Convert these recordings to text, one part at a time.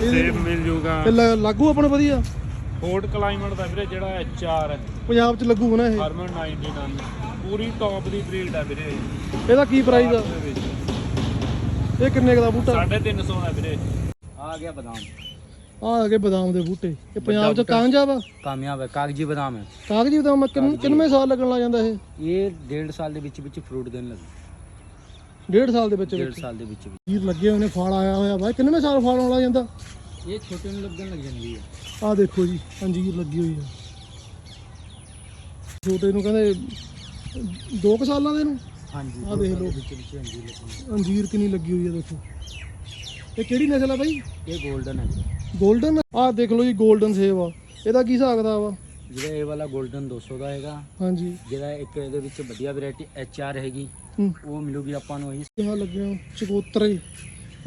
ਸੇਬ ਮਿਲ ਜੂਗਾ ਇਹ ਲ- ਲਾਗੂ ਆਪਣੇ ਵਧੀਆ ਫੋਰਟ ਕਲਾਈਮੇਟ ਦਾ ਵੀਰੇ ਜਿਹੜਾ ਐਚਆਰ ਹੈ ਪੰਜਾਬ ਚ ਲੱਗੂ ਨਾ ਇਹ ਹਰਮਨ 99 ਪੂਰੀ ਟੌਪ ਦੀ ਬਰੀਡ ਹੈ ਵੀਰੇ ਇਹਦਾ ਕੀ ਪ੍ਰਾਈਸ ਆ ਦੇ ਵਿੱਚ ਇਹ ਕਿੰਨੇ ਕੁ ਦਾ ਬੂਟਾ 350 ਦਾ ਵੀਰੇ आ गया बादाम ਆ ਹੈਗੇ ਬਦਾਮ ਦੇ ਬੂਟੇ ਇਹ ਪੰਜਾਬ ਚ ਕਾਮਯਾਬ ਆ कामयाब है कागजी बादाम है ਕਾਗਜੀ ਬਦਾਮ ਕਿੰਨ- ਕਿੰਨਵੇਂ ਸਾਲ ਲੱਗਣ ਲੱਗ ਜਾਂਦਾ ਇਹ ये डेढ़ साल ਦੇ ਵਿੱਚ ਵਿੱਚ ਫਰੂਟ ਦੇਣ ਲੱਗਾ ਡੇਢ ਸਾਲ ਦੇ ਬੱਚੇ ਡੇਢ ਸਾਲ ਦੇ ਵਿੱਚ ਵੀ ਵੀਰ ਲੱਗੇ ਹੋਏ ਨੇ ਫਲ ਆਇਆ ਹੋਇਆ। ਬਾਈ ਕਿੰਨਵੇਂ ਸਾਲ ਫਲ ਆਉਣਾ ਜਾਂਦਾ? ਇਹ ਛੋਟੇ ਨੂੰ ਲੱਗਣ ਲੱਗ ਜਾਂਦੀ ਹੈ। ਆਹ ਦੇਖੋ ਜੀ ਅੰਜੀਰ ਲੱਗੀ ਹੋਈ ਹੈ ਛੋਟੇ ਨੂੰ ਕਹਿੰਦੇ 2 ਸਾਲਾਂ ਦੇ ਨੂੰ? ਹਾਂਜੀ ਆਹ ਦੇਖ ਲਓ। ਵਿੱਚ ਵਿੱਚ ਹੁੰਦੀ ਲੱਗਣੀ ਅੰਜੀਰ ਕਿੰਨੀ ਲੱਗੀ ਹੋਈ ਹੈ ਦੇਖੋ। ਇਹ ਕਿਹੜੀ ਨਸਲ ਆ ਬਾਈ? ਇਹ 골ਡਨ ਹੈ ਜੀ। 골ਡਨ ਆਹ ਦੇਖ ਲੋ ਜੀ 골ਡਨ ਸੇਬ ਆ। ਇਹਦਾ ਕੀ ਹਿਸਾਬ ਕਿਤਾਬ ਆ? ਜਿਹੜਾ ਇਹ ਵਾਲਾ 골ਡਨ 200 ਦਾ ਹੈਗਾ। ਹਾਂਜੀ। ਜਿਹੜਾ ਇੱਕ ਇਹਦੇ ਵਿੱਚ ਵਧੀਆ ਵੈਰਾਈਟੀ ਐਚ ਆਰ ਹੈਗੀ। ਹੂੰ ਉਹ ਮਿਲੂਗੀ ਆਪਾਂ ਨੂੰ ਇਹੀ। ਕਿਹਾ ਲੱਗਿਆ ਚਕੋਤਰੇ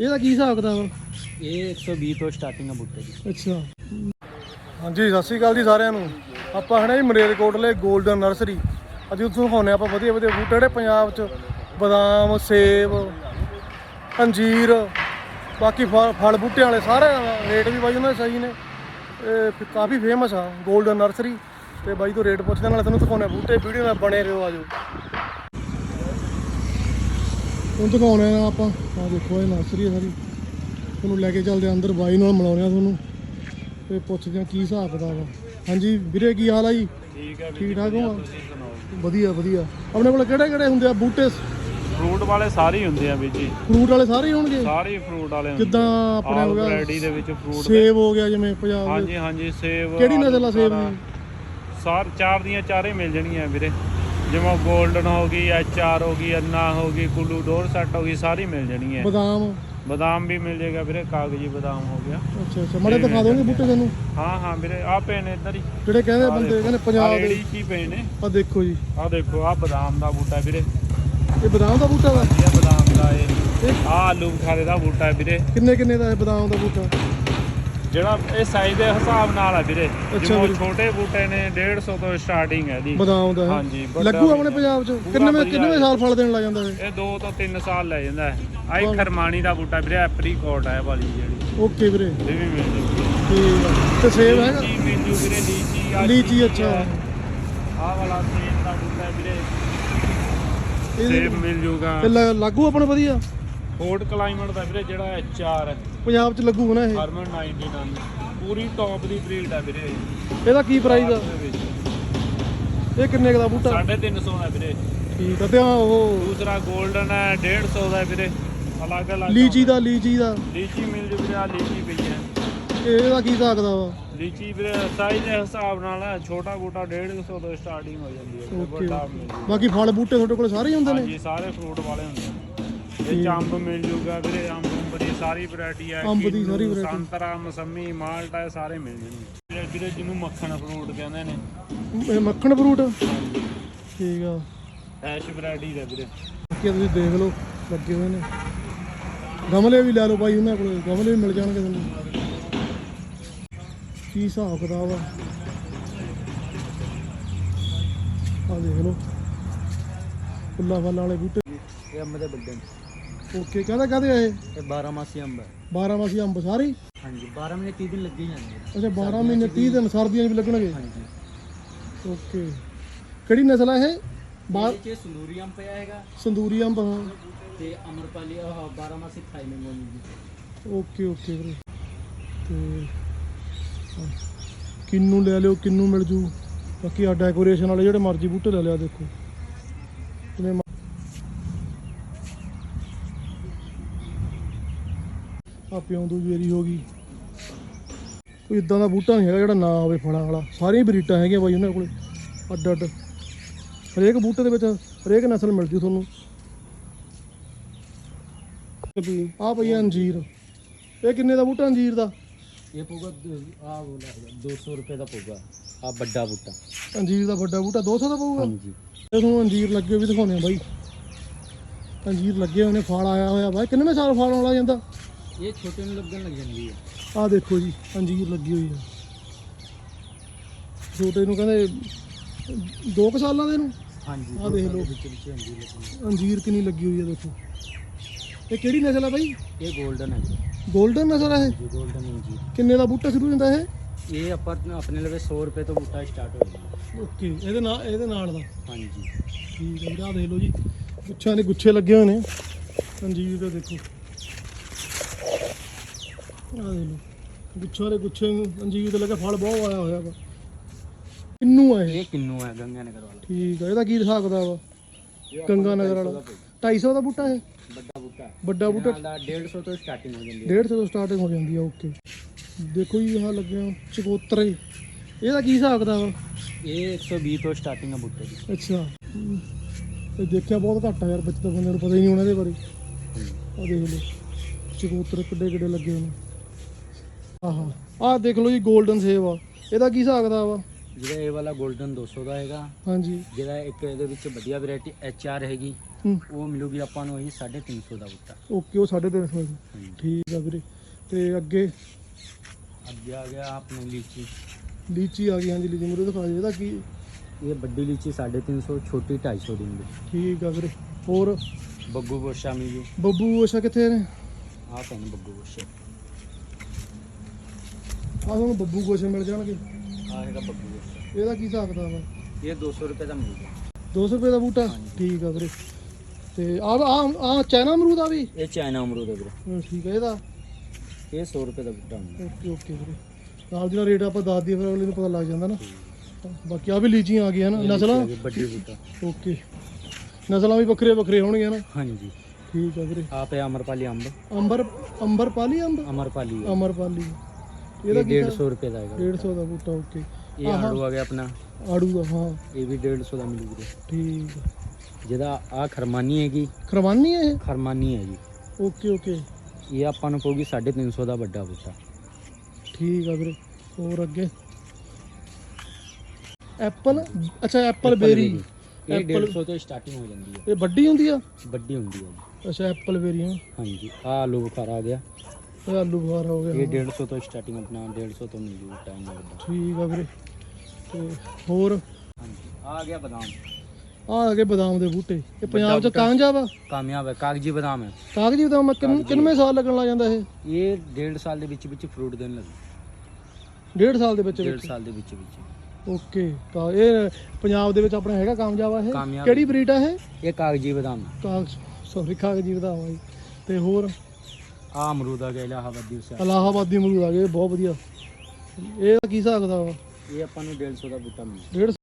ਇਹਦਾ ਕੀ ਹਿਸਾਬ ਕਿਤਾਬ ਆ? ਇਹ 120 ਤੋਂ ਸਟਾਰਟਿੰਗ ਹੈ ਬੁੱਟੇ ਦੀ। ਅੱਛਾ। ਹਾਂਜੀ ਸਤਿ ਸ਼੍ਰੀ ਅਕਾਲ ਜੀ ਸਾਰਿਆਂ ਨੂੰ। ਆਪਾਂ ਹਣੇ ਜੀ ਮਰੇਲਕੋਟਲੇ 골ਡਨ ਨਰਸਰੀ ਅੱਜ ਉੱਥੋਂ ਦਿਖਾਉਂਦੇ ਆਪਾਂ ਵਧੀਆ ਵਧੀਆ ਬੂਟੇ ਜਿਹੜੇ ਪੰਜਾਬ 'ਚ ਬਦਾਮ ਸੇਬ ਅੰਜੀਰ ਬਾਕੀ ਫਲ ਫਲ ਬੂਟਿਆਂ ਵਾਲੇ ਸਾਰੇ ਰੇਟ ਵੀ ਬਾਈ ਉਹਨਾਂ ਦੇ ਸਹੀ ਨੇ। ਇਹ ਫ- ਕਾਫੀ ਫੇਮਸ ਆ 골ਡਨ ਨਰਸਰੀ ਤੇ ਬਾਈ ਤੋਂ ਰੇਟ ਪੁੱਛਦੇ ਨਾਲੇ ਤੁਹਾਨੂੰ ਦਿਖਾਉਂਦੇ ਆ ਬੂਟੇ ਵੀਡੀਓ ਨਾਲ ਬਣੇ ਰਹੋ ਆਜੋ ਹੁਣ ਦਿਖਾਉਣੇ ਆ ਆਪਾਂ। ਆ ਦੇਖੋ ਇਹ ਨਰਸਰੀ ਆ ਸਾਰੀ। ਤੁਹਾਨੂੰ ਲੈ ਕੇ ਚੱਲਦੇ ਆ ਅੰਦਰ ਬਾਈ ਨਾਲ ਮਿਲਾਉਂਦੇ ਆ ਤੁਹਾਨੂੰ। ਤੇ ਪੁੱਛਦੇ ਆ ਕੀ ਹਿਸਾਬ ਕਿਤਾਬ ਆ। ਹਾਂਜੀ ਵੀਰੇ ਕੀ ਹਾਲ ਆ ਜੀ? ਠੀਕ ਹੈ ਠੀਕ ਠਾਕ ਹੋ? ਵਧੀਆ ਵਧੀਆ। ਆਪਣੇ ਕੋਲ ਕਿਹੜੇ ਕਿਹੜੇ ਹੁੰਦੇ ਆ? ਬੂਟੇ? ਫਰੂਟ ਵਾਲੇ ਸਾਰੇ ਹੀ ਹੁੰਦੇ ਆ ਵੀਰ ਜੀ। ਫਰੂਟ ਵਾਲੇ ਸਾਰੇ ਹੀ ਹੋਣਗੇ? ਸਾਰੇ ਫਰੂਟ ਵਾਲੇ ਹੁੰਦੇ ਜਿੱਦਾਂ ਆਪਣੇ ਹੋ ਗਿਆ ਵੈਰਾਈਟੀ ਦੇ ਵਿੱਚ ਫਰੂਟ ਸੇਬ ਹੋ ਗਿਆ ਜਿਵੇਂ ਪੰਜਾਬ ਦੇ। ਹਾਂਜੀ ਹਾਂਜੀ ਸੇਬ ਕਿਹੜੀ ਨਸਲ ਆ ਸੇਬ। ਦੀ? ਸਾਰ ਚਾਰ ਦੀਆਂ ਚਾਰੇ ਮਿਲ ਜਾਣਗੀਆਂ ਵੀਰੇ। ਜਿਵੇਂ 골ਡਨ ਹੋ ਗਈ ਐਚ ਆਰ ਹੋ ਗਈ ਅੰਨਾ ਹੋ ਗਈ ਕੁੱਲੂ ਡੋਰ ਸੈੱਟ ਹੋ ਗਈ ਸਾਰੀ ਮਿਲ ਜਾਣਗੀਆਂ ਬਦਾਮ? ਬਦਾਮ ਵੀ ਮਿਲ ਜਾਏਗਾ ਵੀਰੇ ਕਾਗਜੀ ਬਦਾਮ ਹੋ ਗਿਆ। ਅੱਛਾ ਅੱਛਾ। ਮੜੇ ਦਿਖਾ ਦੋਗੇ ਬੂਟੇ ਤੁਹਾਨੂੰ ਹਾਂ ਹਾਂ ਵੀਰੇ ਆ ਪਏ ਨੇ ਇੱਧਰ ਹੀ। ਜਿਹੜੇ ਕਹਿੰਦੇ ਬੰਦੇ ਕਹਿੰਦੇ ਪੰਜਾਬ ਦੇ। ਰੇੜੀ ਕੀ ਪਏ ਨੇ। ਆ ਦੇਖੋ ਜੀ। ਆ ਦੇਖੋ ਆ ਬਦਾਮ ਦਾ ਬੂਟਾ ਵੀਰੇ। ਇਹ ਬਦਾਮ ਦਾ ਬੂਟਾ ਵਾ? ਇਹ ਬਦਾਮ ਦਾ ਇਹ। ਆ ਆਲੂ ਬੁਖਾਰੇ ਦਾ ਬੂਟਾ ਹੈ ਵੀਰੇ। ਕਿੰਨੇ ਕਿੰਨੇ ਦਾ ਇਹ ਬਦਾਮ ਦਾ ਬੂਟਾ? ਜਿਹੜਾ ਇਹ ਸਾਈਜ਼ ਦੇ ਹਿਸਾਬ ਨਾਲ ਆ ਵੀਰੇ। ਜਿਵੇਂ ਵੀਰੇ। ਛੋਟੇ ਬੂਟੇ ਨੇ 150 ਤੋਂ ਸਟਾਰਟਿੰਗ ਹੈ ਜੀ। ਬਦਾਮ ਦਾ ਹਾਂਜੀ, ਲੱਗੂ ਆਪਣੇ। ਪੰਜਾਬ ਚ? ਪੂਰਾ ਕਿੰਨੇ ਵਧੀਆ ਕਿੰਨੇ ਹੈ। ਸਾਲ ਫਲ ਦੇਣ ਲੱਗ ਜਾਂਦਾ ਇਹ? ਇਹ 2 ਤੋਂ 3 ਸਾਲ ਲੈ ਜਾਂਦਾ ਹੈ। ਆਈ ਖਰਮਾਣੀ ਦਾ ਬੂਟਾ ਵੀਰੇ ਐਪਰੀਕੋਟ ਹੈ ਵਾਲੀ ਜਿਹੜੀ। ਓਕੇ ਵੀਰੇ। ਇਹ ਵੀ ਮਿਲ ਜੂਗੀ ਠੀਕ ਆ। ਤੇ ਸੇਬ ਹੈਗਾ? ਲੀਚੀ ਮਿਲ ਜੂ ਵੀਰੇ ਲੀਚੀ ਆ ਲੀਚੀ ਅੱਛਾ। ਆਹ ਵਾਲਾ ਸੇਬ ਦਾ ਬੂਟਾ ਹੈ ਵੀਰੇ। ਇਹ ਸੇਬ ਮਿਲ ਜੂਗਾ। ਇਹ ਲ- ਲਾਗੂ ਆਪਣੇ ਵਧੀਆ? ਫੋਰਟ ਕਲਾਈਮੇਟ ਦਾ ਵੀਰੇ ਜਿਹੜਾ ਐਚਆਰ ਹੈ। ਪੰਜਾਬ ਚ ਲੱਗੂ ਨਾ ਇਹ। ਹਰਮਨ 99 ਪੂਰੀ ਟੌਪ ਦੀ ਬਰੀਡ ਹੈ ਵੀਰੇ। ਇਹਦਾ ਕੀ ਪ੍ਰਾਈਸ ਆ? ਦੇ ਇਹ ਕਿੰਨੇ ਕੁ ਦਾ ਬੂਟਾ? 350 ਹੈ ਵੀਰੇ। ਠੀਕ ਆ ਤੇ ਆ ਉਹ ਦੂਸਰਾ 골ਡਨ ਹੈ 150 ਦਾ ਵੀਰੇ। ਅਲੱਗ ਅਲੱਗ ਲੀਚੀ ਦਾ ਲੀਚੀ ਦਾ। ਲੀਚੀ ਮਿਲ ਜੂ ਵੀਰੇ ਆ ਲੀਚੀ ਪਈ ਹੈ। ਇਹ ਇਹਦਾ ਕੀ ਸਕਦਾ ਵਾ ਲੀਚੀ ਵੀਰੇ ਸਾਈਜ਼ ਦੇ ਹਿਸਾਬ ਨਾਲ ਹੈ ਛੋਟਾ ਬੂਟਾ 150 ਤੋਂ ਸਟਾਰਟਿੰਗ ਹੋ ਜਾਂਦੀ ਹੈ ਤੇ ਓਕੇ। ਵੱਡਾ ਮਿਲ ਜੂ। ਬਾਕੀ ਫਲ ਬੂਟੇ ਤੁਹਾਡੇ ਕੋਲ ਸਾਰੇ ਹੀ ਹੁੰਦੇ ਨੇ? ਹਾਂਜੀ ਸਾਰੇ ਫਰੂਟ ਵਾਲੇ ਹੁੰਦੇ ਆ ਇਹ 'ਚ ਅੰਬ ਮਿਲ ਜੂਗਾ ਵੀਰੇ ਅੰਬ ਅੰਬ ਦੀ ਸਾਰੀ ਵੈਰਾਈਟੀ ਹੈ ਅੰਬ ਦੀ ਕਿੰਨੂ, ਸਾਰੀ variety। ਸੰਤਰਾ ਮਸੰਮੀ ਮਾਲਟਾ ਇਹ ਸਾਰੇ ਮਿਲ ਜਾਣਗੇ। ਵੀਰੇ ਵੀਰੇ ਜਿਹਨੂੰ ਮੱਖਣ ਫਰੂਟ ਕਹਿੰਦੇ ਨੇ। ਇਹ ਮੱਖਣ ਫਰੂਟ ਠੀਕ ਆ। ਐਸ਼ ਵੈਰਾਈਟੀ ਦਾ ਵੀਰੇ। ਬਾਕੀ ਤੁਸੀਂ ਦੇਖ ਲਓ ਲੱਗੇ ਹੋਏ ਨੇ। ਗਮਲੇ ਵੀ ਲੈ ਲਓ ਬਾਈ ਉਹਨਾਂ ਕੋਲ ਗਮਲੇ ਵੀ ਮਿਲ ਜਾਣਗੇ ਤੁਹਾਨੂੰ। ਕੀ ਹਿਸਾਬ ਕਿਤਾਬ ਆ? ਆ ਦੇਖ ਲਓ। ਫੁੱਲਾ ਫਲ ਵਾਲੇ ਬੂਟੇ। ਇਹ ਅੰਬ ਦੇ ਵੱਡੇ ਨੇ। ਓਕੇ ਕਹਦਾ ਕਹਦੇ ਆ ਇਹ? ਇਹ 12 ਮਾਸੀ ਅੰਬ ਹੈ। 12 ਮਾਸੀ ਅੰਬ ਸਾਰੇ? ਹੀ? ਹਾਂਜੀ 12 ਮਹੀਨੇ 30 ਦਿਨ ਲੱਗੇ ਹੀ ਜਾਂਦੇ ਨੇ ਅੱਛਾ 12 ਮਹੀਨੇ 30 ਦਿਨ ਸਰਦੀਆਂ ਵੀ ਲੱਗਣਗੇ? ਹਾਂਜੀ। ਓਕੇ। ਕਿਹੜੀ ਨਸਲ ਆ ਇਹ? ਬਾ ਇਹ ਸੰਦੂਰੀ ਅੰਬ ਪਿਆ ਹੈਗਾ। ਸੰਦੂਰੀ ਅੰਬ ਹਾਂ। ਤੇ ਅਮਰਪਾਲੀ ਆਹ 12 ਮਾਸੀ ਖਾਈ ਨੇ ਮੋਨੀ ਜੀ। ਓਕੇ ਓਕੇ ਵੀਰੇ। ਤੇ ਹਾਂ, ਕਿੰਨੂ ਲੈ ਲਿਓ ਕਿੰਨੂ ਮਿਲ ਜੂ? ਬਾਕੀ ਆ ਡੈਕੋਰੇਸ਼ਨ ਵਾਲੇ ਜਿਹੜੇ ਮਰਜ਼ੀ ਬੂਟੇ ਲੈ ਲਿਆ ਦੇਖੋ। ਆ ਪਿਉਂਦੂ ਜੇਰੀ ਹੋ ਗਈ। ਕੋਈ ਇਦਾਂ ਦਾ ਬੂਟਾ ਨਹੀਂ ਹੈਗਾ ਜਿਹੜਾ ਨਾ ਹੋਵੇ ਫਲਾਂ ਵਾਲਾ। ਸਾਰੀਆਂ ਬਰੀਟਾਂ ਹੈਗੀਆਂ ਬਾਈ ਉਹਨਾਂ ਕੋਲੇ। ਅੱਡ ਅੱਡ। ਹਰੇਕ ਬੂਟੇ ਦੇ ਵਿੱਚ ਹਰੇਕ ਨਸਲ ਮਿਲ ਜੂ ਤੁਹਾਨੂੰ। ਆ ਆ ਅੰਜੀਰ। ਇਹ ਕਿੰਨੇ ਦਾ ਬੂਟਾ ਅੰਜੀਰ ਦਾ? ਇਹ ਪਊਗਾ ਆ ਬੋਲਾ 200 ਰੁਪਏ ਦਾ ਪਊਗਾ। ਆ ਵੱਡਾ ਬੂਟਾ। ਅੰਜੀਰ ਦਾ ਵੱਡਾ ਬੂਟਾ 200 ਦਾ ਪਊਗਾ? ਹਾਂਜੀ। ਇਹ ਤੁਹਾਨੂੰ ਅੰਜੀਰ ਲੱਗੇ ਵੀ ਦਿਖਾਉਣੇ ਆ ਬਾਈ। ਅੰਜੀਰ ਲੱਗੇ ਹੋਏ ਨੇ ਫਲ ਆਇਆ ਹੋਇਆ ਬਾਈ। ਕਿੰਨੇ ਸਾਲ ਫਲ ਆਉਣ ਜਾਂਦਾ? ਇਹ ਛੋਟੇ ਨੂੰ ਲੱਗਣ ਲੱਗ ਜਾਂਦੀ ਹੈ। ਆ ਦੇਖੋ ਜੀ ਅੰਜੀਰ ਲੱਗੀ ਹੋਈ ਹੈ ਛੋਟੇ ਨੂੰ ਕਹਿੰਦੇ 2 ਸਾਲਾਂ ਦੇ ਨੂੰ? ਹਾਂਜੀ ਆ ਦੇਖ ਲਓ। ਵਿੱਚ ਵਿੱਚ ਅੰਜੀਰ ਲੱਗੀ ਅੰਜੀਰ ਕਿੰਨੀ ਲੱਗੀ ਹੋਈ ਹੈ ਦੇਖੋ। ਇਹ ਕਿਹੜੀ ਨਸਲ ਹੈ ਬਾਈ? ਇਹ 골ਡਨ ਹੈ 골ਡਨ ਨਸਲ ਹੈ ਜੀ 골ਡਨ ਅੰਜੀਰ ਕਿੰਨੇ ਦਾ ਬੂਟਾ ਸ਼ੁਰੂ ਹੁੰਦਾ ਇਹ? ਇਹ ਆਪਾਂ ਆਪਣੇ ਲਵੇ 100 ਰੁਪਏ ਤੋਂ ਬੂਟਾ ਸਟਾਰਟ ਹੋ ਜਾਂਦਾ। ਓਕੇ ਇਹਦੇ ਨਾਲ ਇਹਦੇ ਨਾਲ ਦਾ। ਹਾਂਜੀ। ਠੀਕ ਹੈ ਵੀਰਾ ਦੇਖ ਲਓ ਜੀ। ਗੁੱਛਿਆਂ ਦੇ ਗੁੱਛੇ ਲੱਗੇ ਹੋਏ ਨੇ। ਅੰਜੀਰ ਦਾ ਦੇਖੋ। ਆਹ ਦੇਖ ਲਓ ਗੁੱਛਾਂ ਦੇ ਗੁੱਛੇ ਅੰਜੀਰ ਦੇ ਲੱਗਾ ਫਲ ਬਹੁਤ ਆਇਆ ਹੋਇਆ ਵਾ। ਕਿੰਨੂ ਆ ਇਹ? ਇਹ ਕਿੰਨੂ ਹੈ ਗੰਗਾ ਨਗਰ ਵਾਲਾ। ਠੀਕ ਆ ਇਹਦਾ ਕੀ ਹਿਸਾਬ ਕਿਤਾਬ ਵਾ ਗੰਗਾ ਨਗਰ ਵਾਲਾ। 250 ਦਾ ਬੂਟਾ ਇਹ? ਵੱਡਾ ਬੂਟਾ। ਹੈ ਵੱਡਾ ਬੂਟਾ। ਨਾਲ ਦਾ 150 ਤੋਂ ਸਟਾਰਟਿੰਗ ਹੋ ਜਾਂਦੀ ਹੈ 150 ਤੋਂ ਸਟਾਰਟਿੰਗ ਹੋ ਜਾਂਦੀ ਆ ਓਕੇ। ਦੇਖੋ ਜੀ ਆਹ ਲੱਗਿਆ ਚਕੋਤਰੇ। ਇਹਦਾ ਕੀ ਹਿਸਾਬ ਕਿਤਾਬ ਆ? ਇਹ 120 ਤੋਂ ਸਟਾਰਟਿੰਗ ਹੈ ਬੂਟੇ ਦੀ। ਅੱਛਾ। ਹਮ, ਇਹ ਦੇਖਿਆ ਬਹੁਤ ਘੱਟ ਆ ਯਾਰ ਬੱਚੇ ਤਾਂ ਬੰਦੇ ਨੂੰ ਪਤਾ ਹੀ ਨਹੀਂ ਉਹਨਾਂ ਦੇ ਬਾਰੇ। ਆ ਦੇਖ ਲਓ ਚਕੋਤਰ ਕਿੱਡੇ ਕਿੱਡੇ ਲੱਗੇ ਹੋਏ ਨੇ। ਆਹਾ। ਆਹ ਦੇਖ ਲਓ ਜੀ 골ਡਨ ਸੇਬ ਆ। ਇਹਦਾ ਕੀ ਹਿਸਾਬ ਕਿਤਾਬ ਆ? ਜਿਹੜਾ ਇਹ ਵਾਲਾ 골ਡਨ 200 ਦਾ ਹੈਗਾ ਹਾਂਜੀ। ਜਿਹੜਾ ਇੱਕ ਇਹਦੇ ਵਿੱਚ ਵਧੀਆ ਵੈਰਾਈਟੀ ਐਚ ਆਰ ਹੈਗੀ ਹੂੰ। ਉਹ ਮਿਲੂਗੀ ਆਪਾਂ ਨੂੰ ਇਹੀ 350 ਦਾ ਬੂਟਾ। ਓਕੇ ਉਹ 350 ਦਾ ਜੀ। ਹਾਂਜੀ। ਠੀਕ ਆ ਵੀਰੇ। ਤੇ ਅੱਗੇ? ਅੱਗੇ ਆ ਗਿਆ ਆਪਣੇ ਲੀਚੀ। ਲੀਚੀ ਆ ਗਈ ਹਾਂਜੀ ਲੀਚੀ। ਮੁਰੇ ਦਿਖਾ ਦਿਓ ਇਹਦਾ ਕੀ? ਇਹ ਵੱਡੀ ਲੀਚੀ 350 ਛੋਟੀ 250 ਦੀ ਮਿਲੂ ਠੀਕ ਆ ਵੀਰੇ। ਹੋਰ? ਬੱਗੂ ਗੋਸ਼ਾ ਮਿਲੂ ਬੱਬੂ ਅੱਛਾ ਕਿੱਥੇ ਨੇ? ਆਹ ਪੈਨ ਬੱਗੂ ਗੋਸ਼ਾ। ਆ ਤੁਹਾਨੂੰ ਬੱਬੂ ਗੋਸ਼ੇ ਮਿਲ ਜਾਣਗੇ। ਆਹ ਹੈਗਾ ਬੱਗੂ ਗੋਸ਼ਾ ਇਹਦਾ ਕੀ ਹਿਸਾਬ ਕਿਤਾਬ ਆ? ਇਹ 200 ਰੁਪਏ ਦਾ ਮਿਲੂਗਾ 200 ਰੁਪਏ ਦਾ ਬੂਟਾ? ਠੀਕ ਆ ਵੀਰੇ। ਤੇ ਆ ਆ ਆ ਚਾਈਨਾ ਅਮਰੂਦ ਆ ਵੀ? ਇਹ ਚਾਈਨਾ ਅਮਰੂਦ ਹੈ ਵੀਰੇ। ਹਾਂ, ਠੀਕ ਹੈ ਇਹਦਾ? ਇਹ 100 ਰੁਪਏ ਦਾ ਬੂਟਾ ਹੁੰਦਾ। ਓਕੇ ਓਕੇ ਵੀਰੇ। ਨਾਲ ਦੀ ਨਾਲ ਰੇਟ ਆਪਾਂ ਦੱਸ ਦਈਏ ਫਿਰ ਅਗਲੇ ਨੂੰ ਪਤਾ ਲੱਗ ਜਾਂਦਾ ਨਾ। ਬਾਕੀ ਆ ਵੀ ਲੀਚੀਆਂ ਆ ਗਈਆਂ ਨਾ ਨਸਲਾਂ? ਵੱਡੀ ਬੂਟਾ। ਓਕੇ। ਨਸਲਾਂ ਵੀ ਵੱਖਰੇ ਵੱਖਰੇ ਹੋਣਗੀਆਂ ਨਾ। ਹਾਂਜੀ। ਠੀਕ ਆ ਵੀਰੇ। ਆਹ ਪਿਆ ਅਮਰਪਾਲੀ ਅੰਬ। ਅੰਬਰ ਅੰਬਰ ਪਾਲੀ ਅੰਬ? ਅਮਰਪਾਲੀ ਹੈ। ਅਮਰ ਇਹ ਇਹਦਾ ਕੀ 150 ਰੁਪਏ ਦਾ ਹੈਗਾ 150 ਦਾ ਬੂਟਾ ਓਕੇ ਇਹ ਆੜੂ ਆ ਗਿਆ ਆਪਣਾ। ਆੜੂ ਦਾ ਹਾਂ। ਇਹ ਵੀ 150 ਦਾ ਮਿਲੂ ਵੀਰੇ ਠੀਕ ਆ। ਜਿਹਦਾ ਆ ਖਰਮਾਨੀ ਹੈਗੀ। ਖਰਵਾਨੀ ਹੈ ਇਹ? ਖਰਮਾਨੀ ਹੈ ਜੀ। ਓਕੇ ਓਕੇ ਇਹ ਆਪਾਂ ਨੂੰ ਪਊਗੀ 350 ਦਾ ਵੱਡਾ ਬੂਟਾ। ਠੀਕ ਆ ਵੀਰੇ। ਹੋਰ ਅੱਗੇ? ਐਪਲ ਅੱਛਾ ਐਪਲ ਬੇਰੀ ਇਹ Apple- 150 ਤੋਂ ਸਟਾਰਟਿੰਗ ਹੋ ਜਾਂਦੀ ਹੈ। ਇਹ ਵੱਡੀ ਹੁੰਦੀ ਆ? ਵੱਡੀ ਹੁੰਦੀ ਹੈ ਜੀ। ਅੱਛਾ ਐਪਲ ਬੇਰੀ ਹਾਂ ਹਾਂਜੀ। ਆ ਆਲੂ ਬੁਖਾਰਾ ਆ ਗਿਆ। ਇਹ ਆਲੂ ਬੁਖਾਰਾ ਹੋ ਇਹ ਗਿਆ 150 ਤੋਂ ਸਟਾਰਟਿੰਗ ਆਪਣਾ 150 ਤੋਂ ਮਿਲ ਜੂ ਟਾਈਮ ਲੱਗਦਾ। ਠੀਕ ਆ ਵੀਰੇ। ਤੇ ਹੋਰ? ਆ ਗਿਆ ਬਦਾਮ। ਆ ਆ ਗਏ ਬਦਾਮ ਦੇ ਬੂਟੇ। ਇਹ ਪੰਜਾਬ ਚ ਕਾਮਯਾਬ ਹੈ। ਕਾਗਜੀ ਬਦਾਮ ਹੈ। ਕਾਗਜੀ ਬਦਾਮ ਆ, ਕਿੰਨ- ਕਿੰਨਵੇਂ ਸਾਲ ਲੱਗਣ ਲੱਗ ਜਾਂਦਾ ਇਹ? ਇਹ 1.5 ਸਾਲ ਦੇ ਵਿੱਚ ਵਿੱਚ ਫਰੂਟ ਦੇਣ ਲੱਗੇ। ਡੇਢ ਸਾਲ ਦੇ ਵਿੱਚ 1.5 ਵਿੱਚ ਸਾਲ ਦੇ ਵਿੱਚ ਵਿੱਚ। ਓਕੇ। ਤਾਂ ਇਹ ਪੰਜਾਬ ਦੇ ਵਿੱਚ ਆਪਣਾ ਹੈਗਾ ਕਾਮਯਾਬ ਆ ਇਹ? ਕਾਮਯਾਬ। ਕਿਹੜੀ ਬਰੀਡ ਆ ਇਹ? ਇਹ ਕਾਗਜੀ ਬਦਾਮ ਹੈ। ਕਾਗ ਸੌਰੀ ਕਾਗਜੀ ਬਦਾਮ ਆ ਜੀ। ਤੇ ਹੋਰ? ਆ ਅਮਰੂਦ ਆ ਗਿਆ ਇਲਾਹਾਬਾਦੀ ਉਸੇ ਇਲਾਹਾਬਾਦੀ ਅਮਰੂਦ ਆ ਗਏ ਬਹੁਤ ਵਧੀਆ। ਇਹ ਕੀ ਹਿਸਾਬ ਕਿਤਾਬ ਆ? ਇਹ ਆਪਾਂ ਨੂੰ 150 ਦਾ ਬੂਟਾ ਮਿਲੂ ਡੇਢ